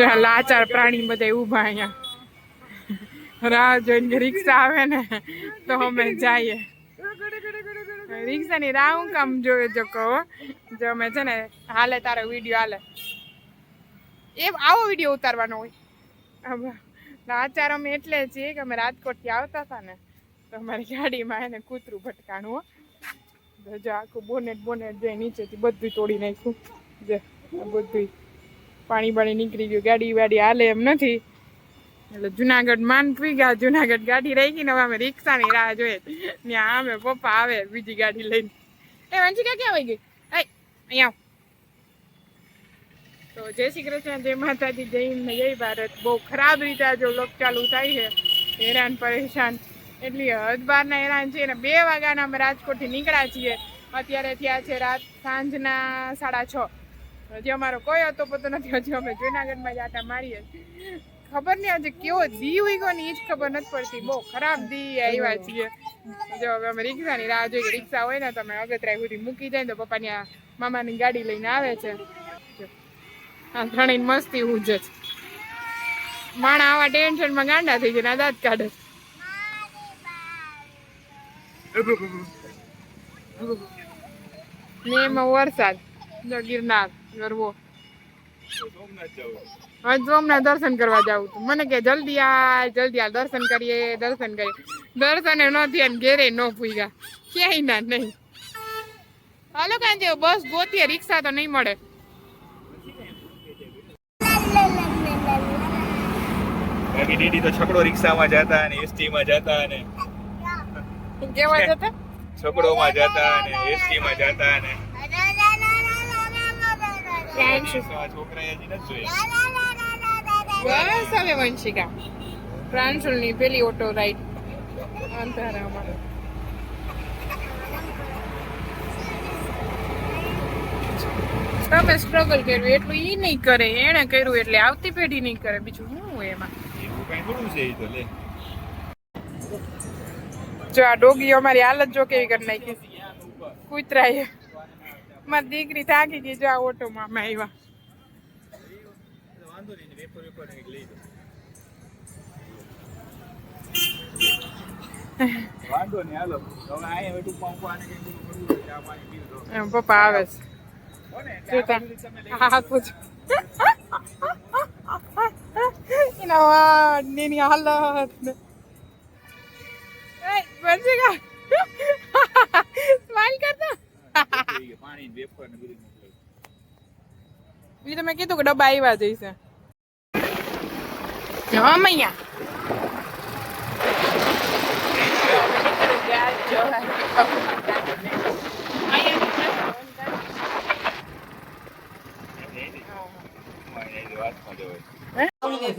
જો લાચાર પ્રાણી બધા ઊભા અહીંયા. રાહ જોઈને રિક્ષા આવે ને, તો અમે જઈએ. રિક્ષાની રાહ હું કામ જોવે જો કહો જો અમે છે ને, હાલે તારો વીડિયો હાલે. એ આવો વીડિયો ઉતારવાનો હોય. લાચાર અમે એટલે છીએ કે અમે રાજકોટથી આવતા હતા ને, તો અમારી ગાડીમાં એને કૂતરું ભટકાણું જો આખું બોનેટ બોનેટ જે નીચેથી બધું તોડી નાખ્યું. જે બધું પાણી પાણી નીકળી ગયું, ગાડી વાડી હાલે એમ નથી. એટલે જુનાગઢ માનપી ગયા, જુનાગઢ ગાડી રહી ગઈ ને અમે રિક્ષાની રાહ જોઈએ. ત્યાં અમે પપ્પા આવે બીજી ગાડી લઈને. એ વાંચી ક્યાં વહી ગઈ? આય, અહીંયા તો જય શ્રી કૃષ્ણ, જય માતાજી, જય જય ભારત. બહુ ખરાબ રીતે આ જો લોક ચાલુ થાય છે. હેરાન, પરેશાન. એટલી હદ બારના હેરાન છે અને બે વાગ્યાના અમે રાજકોટથી નીકળ્યા છીએ. અત્યારે થયા છે રાત સાંજના સાડા છ. હજી અમારો કોઈ હતો પતો નથી, હજી અમે જુનાગઢમાં જ આટા મારીએ ખબર નહીં આજે કેવો દી હોય ગયો ને એ જ ખબર નથી પડતી. બહુ ખરાબ દી આવ્યા છીએ. જો હવે અમે રિક્ષાની રાહ જોઈએ રિક્ષા હોય ને તો અમે અગતરાય સુધી મૂકી જાય તો પપ્પાની આ મામાની ગાડી લઈને આવે છે. આ ત્રણેય મસ્તી હું જ માણા આવા ટેન્શનમાં ગાંડા થઈ ગયા દાંત કાઢે ને એમાં વરસાદ. ગિરનાર. ગરવો હવે સોમનાથ દર્શન કરવા જાવું મને કે જલ્દી આ જલ્દી આ દર્શન કરીએ દર્શન કરીએ. દર્શને ન થયા ઘેરે ન પૂગ્યા ક્યાંય ના નહીં. હાલો કાંજે બસ ગોતીએ રિક્ષા તો નહીં મળે. બાકી દીદી તો છકડો રિક્ષામાં જતા અને એસટી માં જતા અને કેવા જતા? છકડોમાં જતા અને એસટી માં જતા અને બસ હવે વંશિકા. પ્રાંશુલની પેલી ઓટો રાઈડ અંધારામાં. તમે સ્ટ્રગલ કર્યું એટલું ઈ નહીં કરે એણે કર્યું એટલે આવતી પેઢી નહીં કરે બીજું શું એમાં? એવું કઈ થોડું છે એ તો લે. જો આ ડોગી અમારી હાલત જો કેવી કરી નાખી. કૂતરાએ. મારી દીકરી થાકી ગઈ જો આ ઓટોમાં અમે આવ્યા. વાંધો પપ્પા આવે છે. એના વાળ હાલત ને. સ્માઈલ કરતો. પાણી મોકલાવું. તમે કીધું કે ડબ્બા આવ્યા જઈશે જવા મૈયા જે જવાય. કોઈ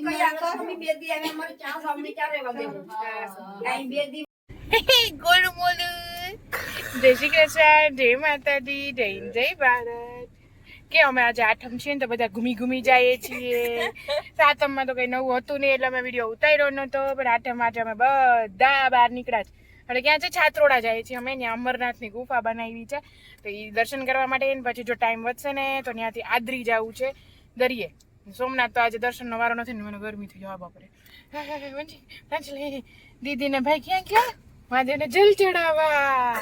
કઈ આખા અમે બે દી આવે અમારે ચા સાંભળી ચારે વાગે કાંઈ બે દી ગોલું મોલું જય શ્રી કૃષ્ણ જય માતાજી જય જય ભારત કે અમે આજે આઠમ છે ને તો બધા ઘૂમી ઘૂમી જઈએ છીએ સાતમમાં તો કઈ નવું હતું નહીં એટલે અમે વીડિયો ઉતાર્યો નતો પણ આઠમ આજે અમે બધા બહાર નીકળ્યા છે એટલે ક્યાં છે છાત્રોડા જાય છે, અમે ત્યાં અમરનાથની ગુફા બનાવી છે. તો એ દર્શન કરવા માટે ને પછી જો ટાઈમ વધશે ને, તો ત્યાંથી આદરી જવું છે દરિયે. સોમનાથ તો આજે દર્શનનો વારો નથી ને, મને ગરમી થઈ જવા બાપરે. દીદીને ભાઈ ક્યાં ક્યાં મહાદેવને જલ ચડાવવા.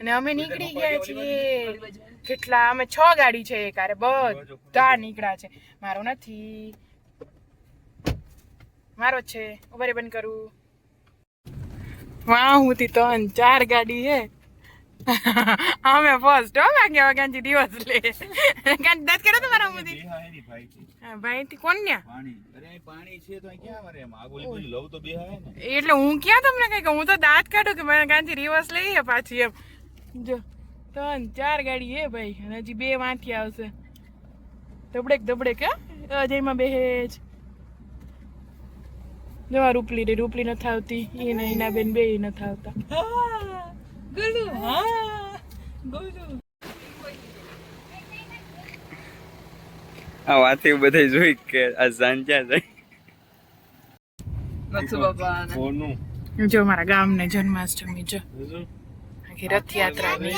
અને અમે નીકળી ગયા છીએ. કેટલા, અમે છ ગાડી છે એક આરે બધા નીકળ્યા છે. મારો નથી. મારો છે. ઉભરે બંધ કરું. વાહ હું તી તો ચાર ગાડી હે. અમે ફર્સ્ટ હો વાગ્યા વાગ્યાથી દિવસ લે. કાંઈ દત કર્યો તમારા મુદી. ભાઈ થી કોણ ન્યા? પાણી. છે તો ક્યાં મારે આગળ લવ તો બેહાય ને. એટલે હું ક્યાં તમને કઈ કહું? હું તો દાંત કાઢું કે મને કાંથી રિવર્સ લઈએ પાછી એમ. જો ત્રણ ચાર ગાડી હે ભાઈ અને હજી બે વાંથી આવશે. ધબડેક ધબડેક હા? અજયમાં બેહે જ. જવા રૂપલી રે રૂપલી નથી આવતી એ ને એના બેન બે નથી આવતા આ વાતે બધા જોઈ કે આ સાંજા જાય? જો મારા ગામને જન્માષ્ટમી જો. આખી રથયાત્રાની.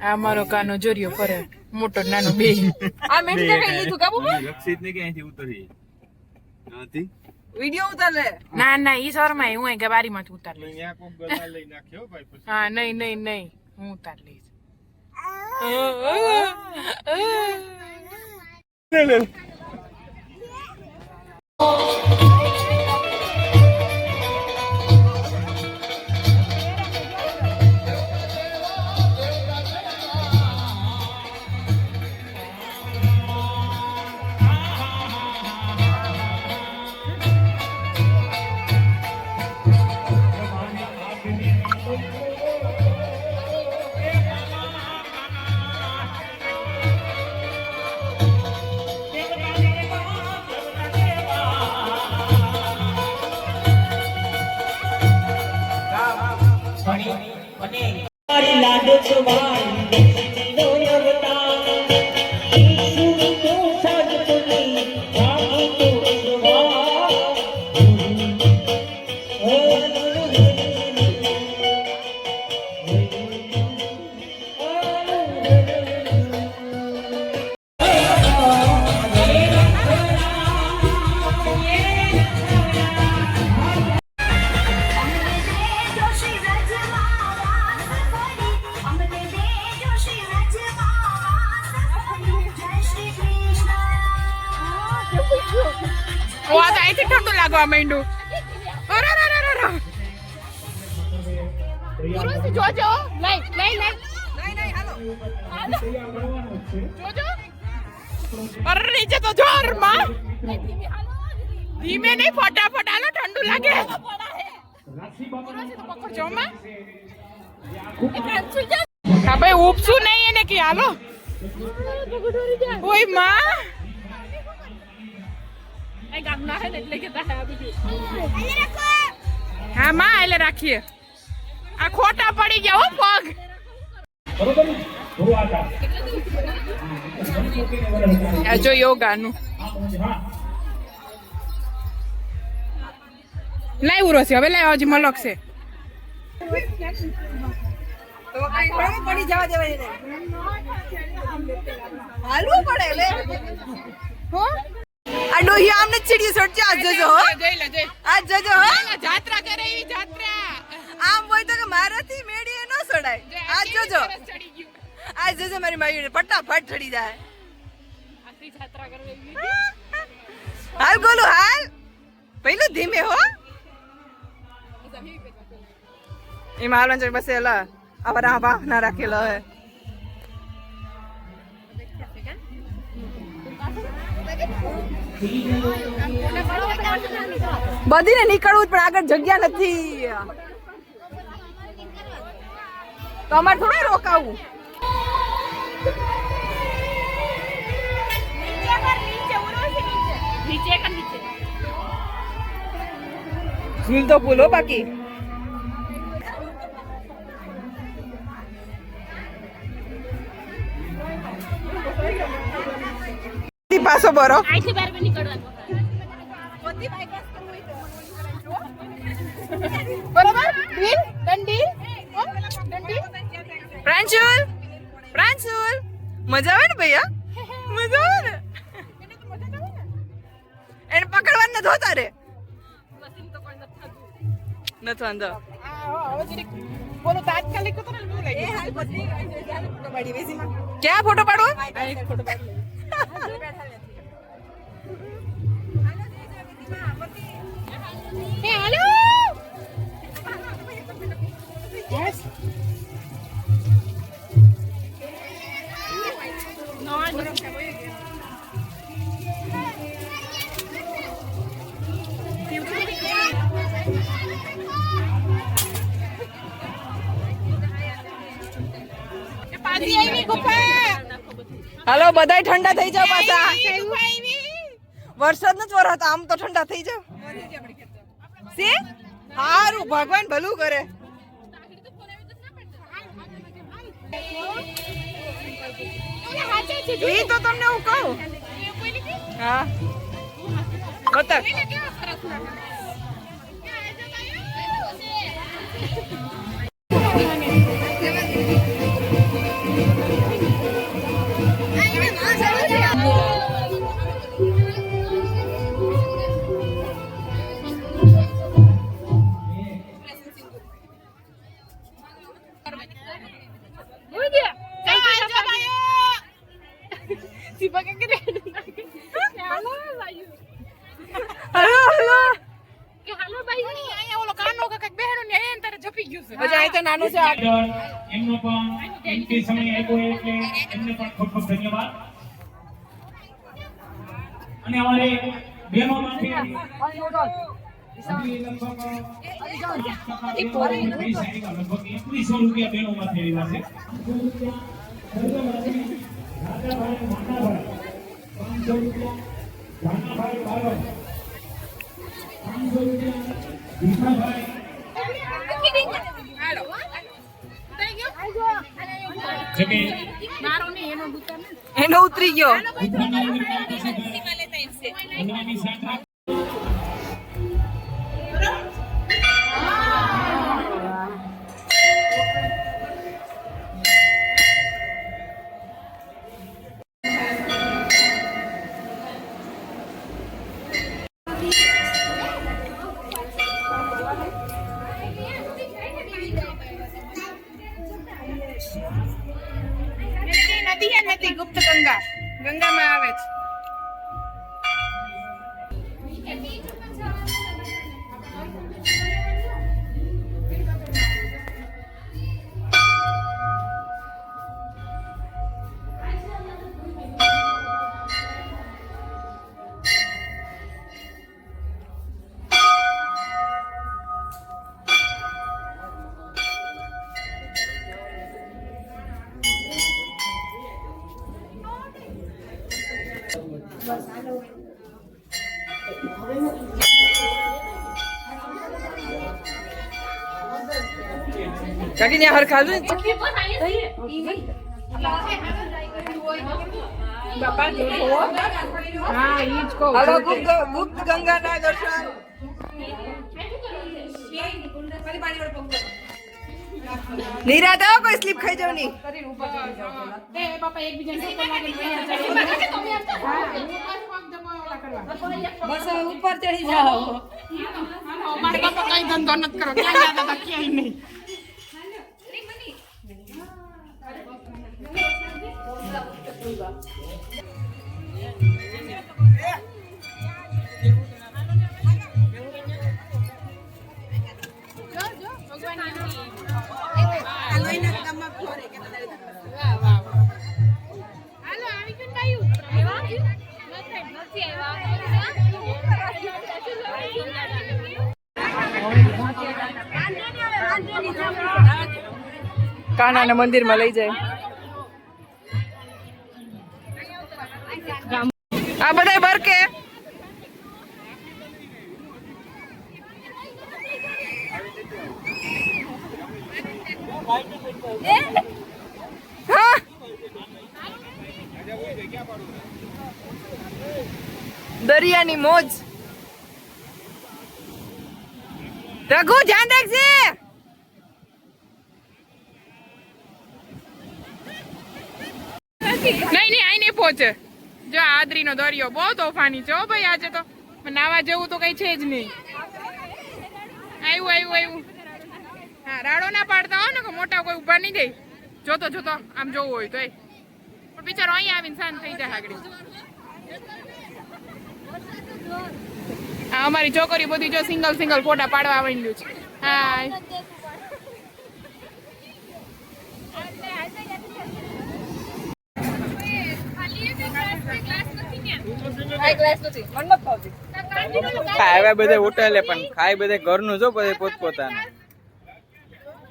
આ મારો કાનો જોરિયો ફરે. મોટો ને નાનો બે. આ મેં કઈ લીધું કાબુ રક્ષિત ને ક્યાંથી ઉતરી? નથી? વિડિયો ઉતાર લે ના ના ઈ શર્માય હું કે બારીમાંથી ઉતાર લઈ અહીંયા કોક ગલા લઈ નાખ્યો ભાઈ પછી. હા નહીં નહીં નહીં. હું ઉતાર લઈશ. લાડ છુવાઈ નો લાગવા માંડ્યું. જોજો. લઈ લઈ લઈ. અરે નીચે તો જોરમાં. ધીમે નહીં ફટાફટ હાલો ઠંડુ લાગે. પકડજો માં. ભાઈ ઉપસું નહીં એને કે હાલો. ઓયમાં. હા માં એટલે રાખીએ. આ ખોટા પડી ગયા હો પગ. જો યોગાનું. લાઈ ઉરો છે હવે લાઈ હજી મલક છે. તો કઈ ઘણું પડી જવા દેવાય હાલવું પડે લે. હો? આ ડોહી આમને ચીડી સડશે આજ જજો હો. આજ જજો હો. જાત્રા કરે એવી જાત્રા. આમ હોય તો કે મારાથી મેડીએ ન સડાય. આજ જજો. આજ જોજો મારી માયુને ફટાફટ ચડી જાય. આખરી જાત્રા કરવી. હાલ ગોલું હાલ. પેલું ધીમે હો. એ હાલવાનું છે બસ એલા. આવા રાહ બાહ ના રાખેલો હે બધીને નીકળવું જ પણ આગળ જગ્યા નથી. તો અમારે થોડું રોકાવું. નીચે તો ભૂલો બાકી. પાછો ભરો. બરોબર? પ્રાંશુલ પ્રાંશુલ. મજા આવે ને ભૈયા મજા આવે ને? એને પકડવાનું નથી હોતા રે નથી વાંધો. આ હો, હવે જરીક બોલો તાત્કાલિક તો ને લઈ ક્યાં ફોટો પાડવો? ફોટો પાડી લઈએ. એ હાલો Yes. હાલો બધાય ઠંડા થઈ જાવ પાછા. વરસાદ નથી વરસાદ આમ તો ઠંડા થઈ જાવ સે હારું ભગવાન ભલું કરે. એ તો તમને હું કહું. હા. બતાવ હલો હલો જપી ગયું છે હજી અહીં તો નાનું છે એમનો પણ કિંમતી સમય આપ્યો એટલે એમને પણ ખૂબ ખૂબ ધન્યવાદ અને અમારે બહેનોમાંથી હજી લગભગ એકવીસો રૂપિયા બહેનોમાંથી લીધા છે રાજાભાઈ માંડાભાઈ પાંચસો રૂપિયા એનો ઉતરી ગયો નદી નદી ગુપ્ત ગંગા. ગંગામાં આવે છે. કાકી ને. બાપા જો જુઓ. હા ઈ જ કહું હાલો ગુપ્ત ગંગા ના દર્શન. નિરાતે તો કોઈ સ્લીપ ખાઈ જાવ નહીં એ બાપા એકબીજાને ધક્કો લાગે ને વયા જાય. હા, બસ ઉપર ચડી જાઓ મારે બાપા કઈ ધંધો નથી કરો ક્યાં ગયા હતા ક્યાંય નહીં કાનાને મંદિરમાં લઈ જાય. આ બધા બરકે? હા દરિયાની મોજ. રઘુ, ધ્યાન રાખજે. નહીં નહીં આઈ નહીં પહોંચે. જો આદરી આદરીનો દરિયો બહુ તોફાની છે ભાઈ, આજે તો. નાવા જેવું તો કઈ છે જ નહીં. આવ્યું આવ્યું આવ્યું. હા, રાડો ના પાડતા હોય ને મોટા કોઈ ઊભા નહીં જાય જોતો જોતો, આમ જોવું હોય તો પણ બિચારો અહીંયા આવીને શાંત થઈ જાય આગળ હા અમારી છોકરી બધી જો સિંગલ સિંગલ ફોટા પાડવા આવડ્યું છે. હા ખાવા બધે હોટલે પણ ખાય બધે ઘરનું જો બધે પોતપોતાનું.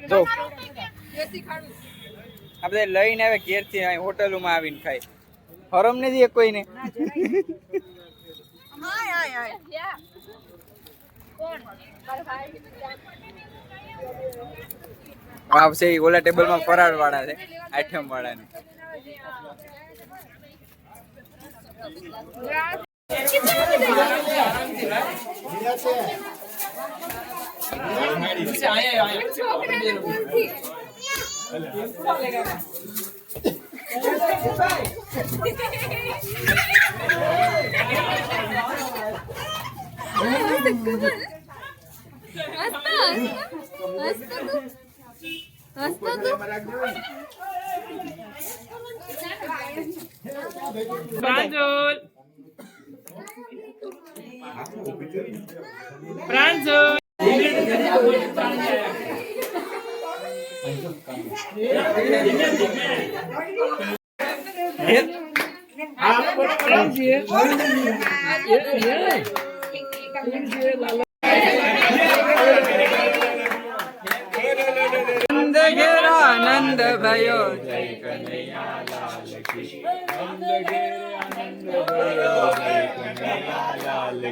જો. આ બધે લઈને આવે ઘેરથી અહીં હોટલોમાં આવીને ખાય. હરમ ને એ કોઈને? આવશે ઈ ઓલા ટેબલમાં ફરાળ વાળા છે. આઠમ વાળા ને Pranjul Pranjul નંદ ઘેરા આનંદ ભયો કી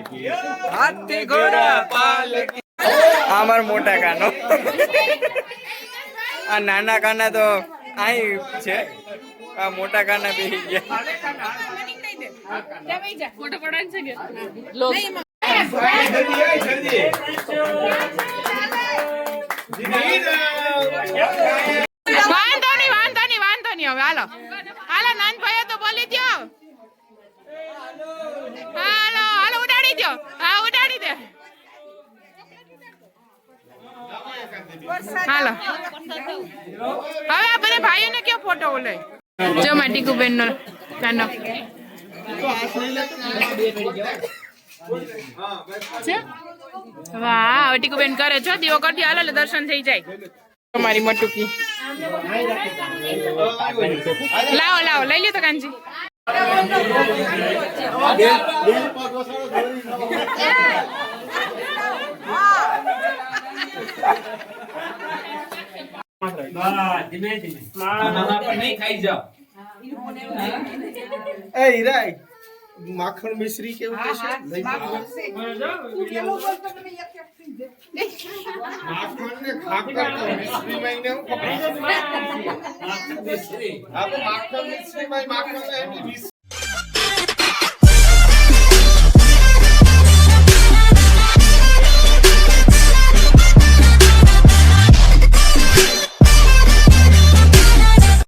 કી હાથી ઘોડા પાલકી. આ મારો મોટા કાનો. આ નાના કાના તો અહીં છે. આ મોટા કાના બેસી ગયા. વાંધો નહીં વાંધો નહીં વાંધો નહીં હવે, હાલો. હાલો નાનભાઈ તો બોલી દો હાલો હાલો, ઉડાડી દ્યો. હા, ઉડાડી દે. હાલો. હવે આ બધા ભાઈઓને કયો ફોટો ઓલે? જો માટી કુબેન નો નાનો? વાહ હવે ટીકુબેન કરે છો દીવો કરી હાલો એટલે દર્શન થઈ જાય. તમારી મટુકી. લાવો લાવો લઈ લ્યો તો કાનજી. એ હીરાય માખણ મિશ્રી કેવું કહેશે લઈ માખણ ને ખાખર તો હા. તો માખણ